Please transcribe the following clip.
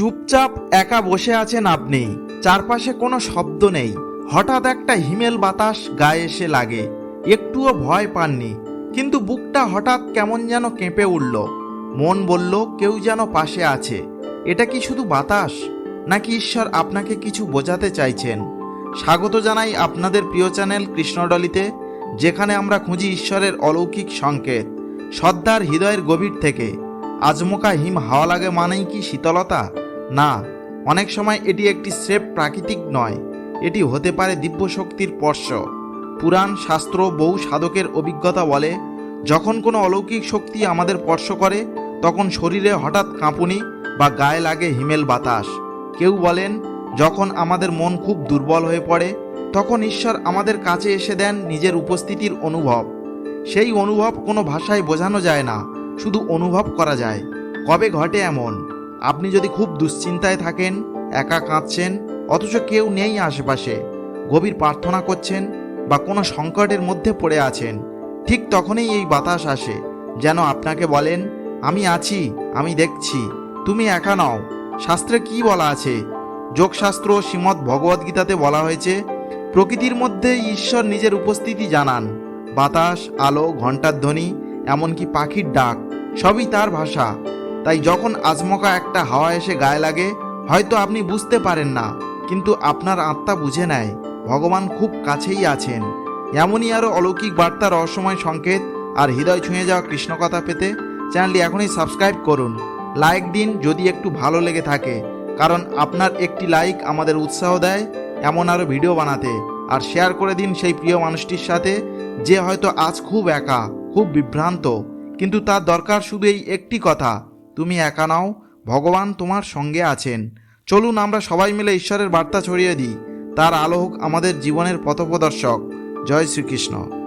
চুপচাপ একা বসে আছেন আপনি। চারপাশে কোনো শব্দ নেই। হঠাৎ একটা হিমেল বাতাস গায়ে এসে লাগে। একটুও ভয় পাননি। কিন্তু বুকটা হঠাৎ কেমন যেন কেঁপে উঠল। মন বলল, কেউ যেন পাশে আছে। এটা কি শুধু বাতাস? নাকি ঈশ্বর আপনাকে কিছু বোঝাতে চাইছেন? স্বাগত জানাই আপনাদের প্রিয় চ্যানেল কৃষ্ণডলিতে, যেখানে আমরা খুঁজি ঈশ্বরের অলৌকিক সংকেত শ্রদ্ধার হৃদয়ের গভীর থেকে। আজমকা হিম হাওয়া লাগে মানেই কি শীতলতা? না, অনেক সময় এটি একটি স্রেফ প্রাকৃতিক নয়। এটি হতে পারে দিব্য শক্তির স্পর্শ। পুরাণ শাস্ত্র বহু সাধকের অভিজ্ঞতা বলে, যখন কোনো অলৌকিক শক্তি আমাদের স্পর্শ করে, তখন শরীরে হঠাৎ কাঁপুনি বা গায়ে লাগে হিমেল বাতাস। কেউ বলেন, যখন আমাদের মন খুব দুর্বল হয়ে পড়ে, তখন ঈশ্বর আমাদের কাছে এসে দেন নিজের উপস্থিতির অনুভব। সেই অনুভব কোনো ভাষায় বোঝানো যায় না, শুধু অনুভব করা যায়। কবে ঘটে এমন? আপনি যদি খুব দুশ্চিন্তায় থাকেন, একা কাঁদছেন, অথচ কেউ নেই আশেপাশে, গভীর প্রার্থনা করছেন বা কোনো সংকটের মধ্যে পড়ে আছেন, ঠিক তখনই এই বাতাস আসে, যেন আপনাকে বলেন, আমি আছি, আমি দেখছি, তুমি একা নও। শাস্ত্রে কি বলা আছে? যোগশাস্ত্র শ্রীমৎ ভগবদ্গীতাতে বলা হয়েছে, প্রকৃতির মধ্যে ঈশ্বর নিজের উপস্থিতি জানান। বাতাস, আলো, ঘণ্টার ধ্বনি, এমনকি পাখির ডাক, সবই তার ভাষা। তাই যখন আজমকা একটা হাওয়া এসে গায়ে লাগে, হয়তো আপনি বুঝতে পারেন না, কিন্তু আপনার আত্মা বুঝে নেয়। ভগবান খুব কাছেই আছেন। এমনই আরও অলৌকিক বার্তা রহস্যময় সংকেত আর হৃদয় ছুঁয়ে যাওয়া কৃষ্ণকথা পেতে চ্যানেলটি এখনই সাবস্ক্রাইব করুন। লাইক দিন যদি একটু ভালো লেগে থাকে, কারণ আপনার একটি লাইক আমাদের উৎসাহ দেয় এমন আরও ভিডিও বানাতে। আর শেয়ার করে দিন সেই প্রিয় মানুষটির সাথে, যে হয়তো আজ খুব একা, খুব বিভ্রান্ত, কিন্তু তার দরকার শুধু এই একটি কথা তুমি একা নাও, ভগবান তোমার সঙ্গে আছেন। চলুন আমরা সবাই মিলে ঈশ্বরের বার্তা ছড়িয়ে দিই। তার আলো হোক আমাদের জীবনের পথপ্রদর্শক। জয় শ্রীকৃষ্ণ।